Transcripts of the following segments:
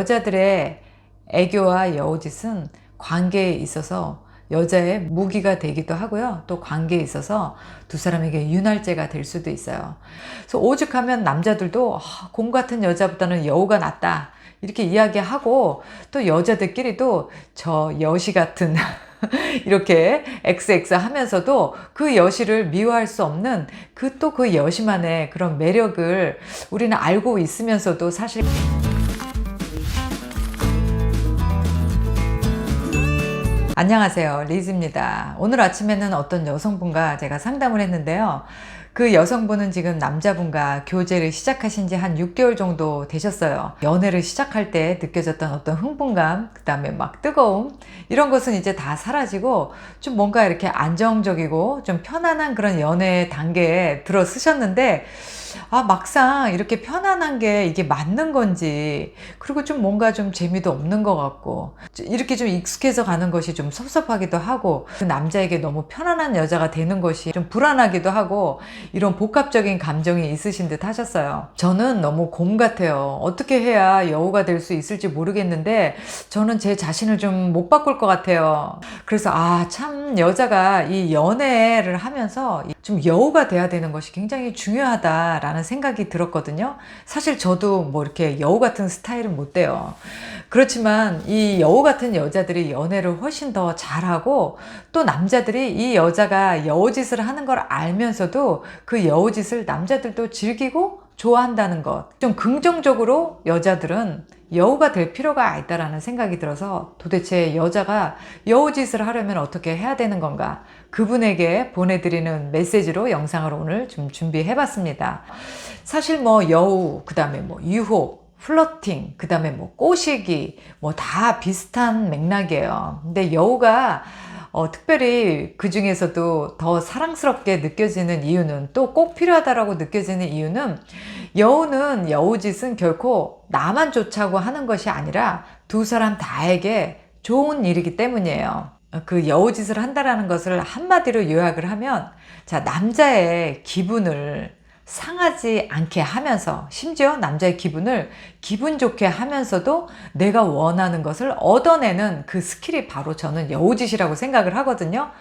여자들의 애교와 여우짓은 관계에 있어서 여자의 무기가 되기도 하고요. 또 관계에 있어서 두 사람에게 윤활제가 될 수도 있어요. 그래서 오죽하면 남자들도 아, 곰 같은 여자보다는 여우가 낫다. 이렇게 이야기하고 또 여자들끼리도 저 여시 같은 이렇게 XX 하면서도 그 여시를 미워할 수 없는 그 또그 여시만의 그런 매력을 우리는 알고 있으면서도 사실 안녕하세요. 리즈입니다. 오늘 아침에는 어떤 여성분과 제가 상담을 했는데요. 그 여성분은 지금 남자분과 교제를 시작하신 지 한 6개월 정도 되셨어요. 연애를 시작할 때 느껴졌던 어떤 흥분감, 그 다음에 막 뜨거움, 이런 것은 이제 다 사라지고 좀 뭔가 이렇게 안정적이고 좀 편안한 그런 연애 단계에 들어서셨는데, 아, 막상 이렇게 편안한 게 이게 맞는 건지, 그리고 좀 뭔가 좀 재미도 없는 것 같고, 이렇게 좀 익숙해져 가는 것이 좀 섭섭하기도 하고, 그 남자에게 너무 편안한 여자가 되는 것이 좀 불안하기도 하고, 이런 복합적인 감정이 있으신 듯 하셨어요. 저는 너무 곰 같아요. 어떻게 해야 여우가 될 수 있을지 모르겠는데, 저는 제 자신을 좀 못 바꿀 것 같아요. 그래서, 아, 참, 여자가 이 연애를 하면서 좀 여우가 돼야 되는 것이 굉장히 중요하다 라는 생각이 들었거든요. 사실 저도 뭐 이렇게 여우 같은 스타일은 못 돼요. 그렇지만 이 여우 같은 여자들이 연애를 훨씬 더 잘하고 또 남자들이 이 여자가 여우짓을 하는 걸 알면서도 그 여우짓을 남자들도 즐기고 좋아한다는 것. 좀 긍정적으로 여자들은 여우가 될 필요가 있다라는 생각이 들어서 도대체 여자가 여우짓을 하려면 어떻게 해야 되는 건가? 그분에게 보내드리는 메시지로 영상을 오늘 좀 준비해 봤습니다. 사실 뭐 여우, 그 다음에 뭐 유혹, 플러팅, 그 다음에 뭐 꼬시기, 뭐 다 비슷한 맥락이에요. 근데 여우가 어, 특별히 그 중에서도 더 사랑스럽게 느껴지는 이유는 또 꼭 필요하다라고 느껴지는 이유는 여우는 여우짓은 결코 나만 좋자고 하는 것이 아니라 두 사람 다에게 좋은 일이기 때문이에요. 그 여우짓을 한다라는 것을 한마디로 요약을 하면 자, 남자의 기분을 상하지 않게 하면서 심지어 남자의 기분을 기분 좋게 하면서도 내가 원하는 것을 얻어내는 그 스킬이 바로 저는 여우짓이라고 생각을 하거든요.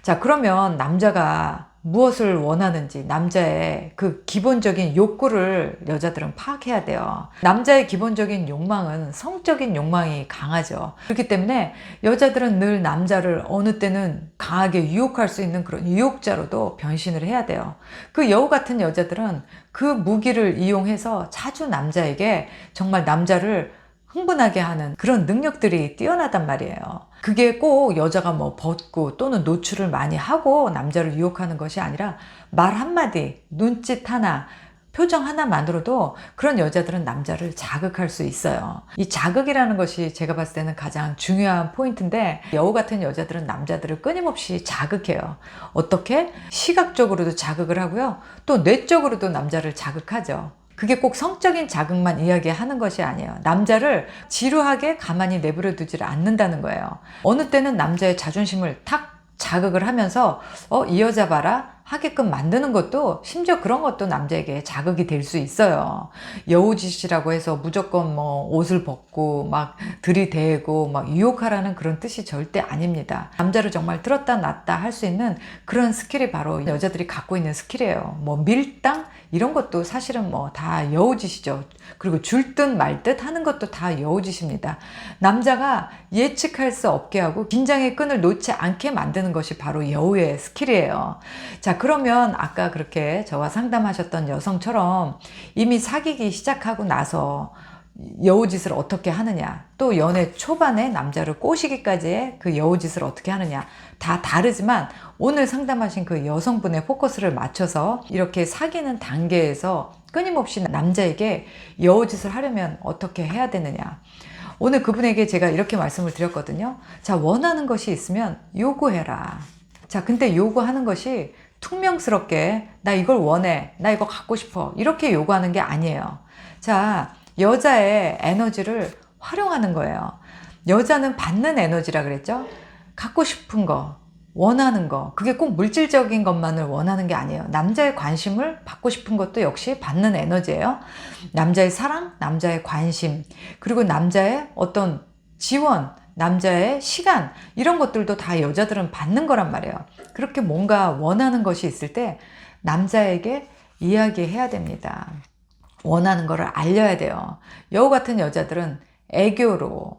자, 그러면 남자가 무엇을 원하는지 남자의 그 기본적인 욕구를 여자들은 파악해야 돼요. 남자의 기본적인 욕망은 성적인 욕망이 강하죠. 그렇기 때문에 여자들은 늘 남자를 어느 때는 강하게 유혹할 수 있는 그런 유혹자로도 변신을 해야 돼요. 그 여우 같은 여자들은 그 무기를 이용해서 자주 남자에게 정말 남자를 흥분하게 하는 그런 능력들이 뛰어나단 말이에요. 그게 꼭 여자가 뭐 벗고 또는 노출을 많이 하고 남자를 유혹하는 것이 아니라 말 한마디, 눈짓 하나, 표정 하나만으로도 그런 여자들은 남자를 자극할 수 있어요. 이 자극이라는 것이 제가 봤을 때는 가장 중요한 포인트인데 여우 같은 여자들은 남자들을 끊임없이 자극해요. 어떻게? 시각적으로도 자극을 하고요. 또 뇌적으로도 남자를 자극하죠. 그게 꼭 성적인 자극만 이야기하는 것이 아니에요. 남자를 지루하게 가만히 내버려 두지를 않는다는 거예요. 어느 때는 남자의 자존심을 탁 자극을 하면서 어, 이 여자 봐라 하게끔 만드는 것도 심지어 그런 것도 남자에게 자극이 될 수 있어요. 여우짓이라고 해서 무조건 뭐 옷을 벗고 막 들이대고 막 유혹하라는 그런 뜻이 절대 아닙니다. 남자를 정말 들었다 놨다 할 수 있는 그런 스킬이 바로 여자들이 갖고 있는 스킬이에요. 뭐 밀당 이런 것도 사실은 뭐 다 여우짓이죠. 그리고 줄 듯 말 듯 하는 것도 다 여우짓입니다. 남자가 예측할 수 없게 하고 긴장의 끈을 놓지 않게 만드는 것이 바로 여우의 스킬이에요. 자, 그러면 아까 그렇게 저와 상담하셨던 여성처럼 이미 사귀기 시작하고 나서 여우짓을 어떻게 하느냐, 또 연애 초반에 남자를 꼬시기까지의 그 여우짓을 어떻게 하느냐, 다 다르지만 오늘 상담하신 그 여성분의 포커스를 맞춰서 이렇게 사귀는 단계에서 끊임없이 남자에게 여우짓을 하려면 어떻게 해야 되느냐. 오늘 그분에게 제가 이렇게 말씀을 드렸거든요. 자, 원하는 것이 있으면 요구해라. 자, 근데 요구하는 것이 퉁명스럽게 나 이걸 원해. 나 이거 갖고 싶어. 이렇게 요구하는 게 아니에요. 자, 여자의 에너지를 활용하는 거예요. 여자는 받는 에너지라 그랬죠? 갖고 싶은 거, 원하는 거, 그게 꼭 물질적인 것만을 원하는 게 아니에요. 남자의 관심을 받고 싶은 것도 역시 받는 에너지예요. 남자의 사랑, 남자의 관심, 그리고 남자의 어떤 지원, 남자의 시간, 이런 것들도 다 여자들은 받는 거란 말이에요. 그렇게 뭔가 원하는 것이 있을 때 남자에게 이야기해야 됩니다. 원하는 거를 알려야 돼요. 여우 같은 여자들은 애교로,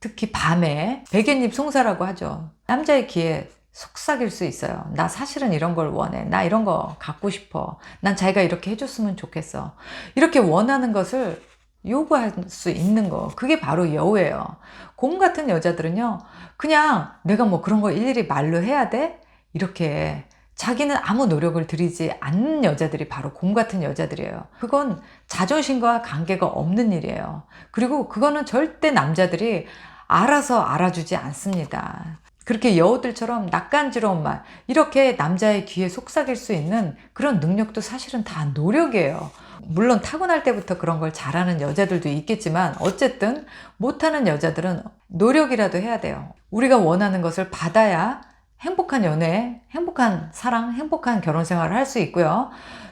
특히 밤에 베갯잎 송사라고 하죠. 남자의 귀에 속삭일 수 있어요. 나 사실은 이런 걸 원해. 나 이런 거 갖고 싶어. 난 자기가 이렇게 해줬으면 좋겠어. 이렇게 원하는 것을 요구할 수 있는 거. 그게 바로 여우예요. 곰 같은 여자들은요, 그냥 내가 뭐 그런 거 일일이 말로 해야 돼? 이렇게 자기는 아무 노력을 들이지 않는 여자들이 바로 곰 같은 여자들이에요. 그건 자존심과 관계가 없는 일이에요. 그리고 그거는 절대 남자들이 알아서 알아주지 않습니다. 그렇게 여우들처럼 낯간지러운 말, 이렇게 남자의 귀에 속삭일 수 있는 그런 능력도 사실은 다 노력이에요. 물론 타고날 때부터 그런 걸 잘하는 여자들도 있겠지만 어쨌든 못하는 여자들은 노력이라도 해야 돼요. 우리가 원하는 것을 받아야 행복한 연애, 행복한 사랑, 행복한 결혼 생활을 할 수 있고요.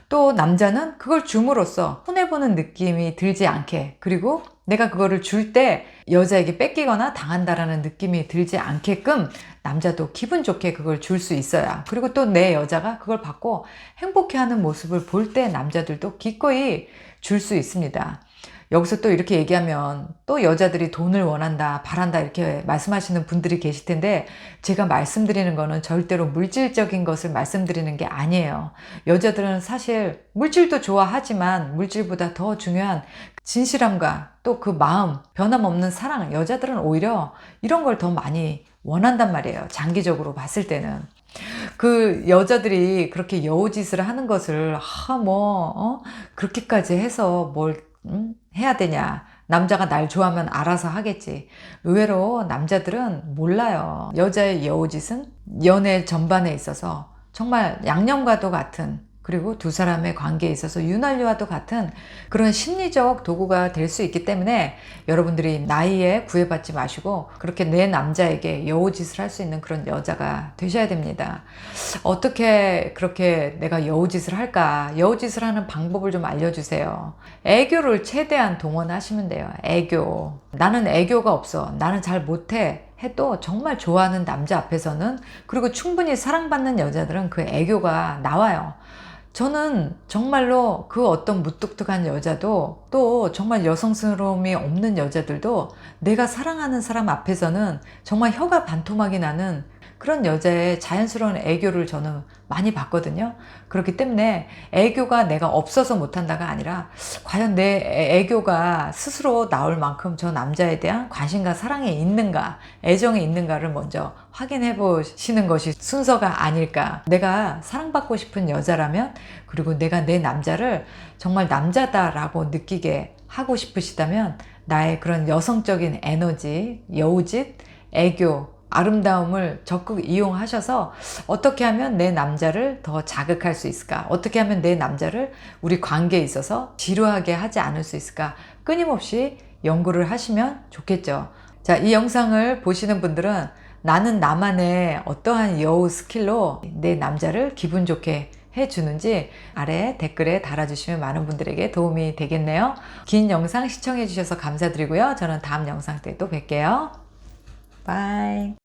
또 남자는 그걸 줌으로써 손해보는 느낌이 들지 않게 그리고 내가 그거를 줄 때 여자에게 뺏기거나 당한다라는 느낌이 들지 않게끔 남자도 기분 좋게 그걸 줄 수 있어야 그리고 또 내 여자가 그걸 받고 행복해하는 모습을 볼 때 남자들도 기꺼이 줄 수 있습니다. 여기서 또 이렇게 얘기하면 또 여자들이 돈을 원한다, 바란다 이렇게 말씀하시는 분들이 계실 텐데 제가 말씀드리는 거는 절대로 물질적인 것을 말씀드리는 게 아니에요. 여자들은 사실 물질도 좋아하지만 물질보다 더 중요한 진실함과 또 그 마음, 변함없는 사랑, 여자들은 오히려 이런 걸 더 많이 원한단 말이에요. 장기적으로 봤을 때는. 그 여자들이 그렇게 여우짓을 하는 것을 아 뭐 어? 그렇게까지 해서 뭘 음? 해야 되냐? 남자가 날 좋아하면 알아서 하겠지. 의외로 남자들은 몰라요. 여자의 여우짓은 연애 전반에 있어서 정말 양념과도 같은 그리고 두 사람의 관계에 있어서 윤활유와도 같은 그런 심리적 도구가 될 수 있기 때문에 여러분들이 나이에 구애받지 마시고 그렇게 내 남자에게 여우짓을 할 수 있는 그런 여자가 되셔야 됩니다. 어떻게 그렇게 내가 여우짓을 할까? 여우짓을 하는 방법을 좀 알려주세요. 애교를 최대한 동원하시면 돼요. 애교. 나는 애교가 없어. 나는 잘 못해. 해도 정말 좋아하는 남자 앞에서는 그리고 충분히 사랑받는 여자들은 그 애교가 나와요. 저는 정말로 그 어떤 무뚝뚝한 여자도 또 정말 여성스러움이 없는 여자들도 내가 사랑하는 사람 앞에서는 정말 혀가 반토막이 나는 그런 여자의 자연스러운 애교를 저는 많이 봤거든요. 그렇기 때문에 애교가 내가 없어서 못한다가 아니라 과연 내 애- 애교가 스스로 나올 만큼 저 남자에 대한 관심과 사랑이 있는가, 애정이 있는가를 먼저 확인해 보시는 것이 순서가 아닐까. 내가 사랑받고 싶은 여자라면 그리고 내가 내 남자를 정말 남자다라고 느끼게 하고 싶으시다면 나의 그런 여성적인 에너지, 여우짓, 애교, 아름다움을 적극 이용하셔서 어떻게 하면 내 남자를 더 자극할 수 있을까? 어떻게 하면 내 남자를 우리 관계에 있어서 지루하게 하지 않을 수 있을까? 끊임없이 연구를 하시면 좋겠죠. 자, 이 영상을 보시는 분들은 나는 나만의 어떠한 여우 스킬로 내 남자를 기분 좋게 해주는지 아래 댓글에 달아주시면 많은 분들에게 도움이 되겠네요. 긴 영상 시청해주셔서 감사드리고요. 저는 다음 영상 때 또 뵐게요. 바이.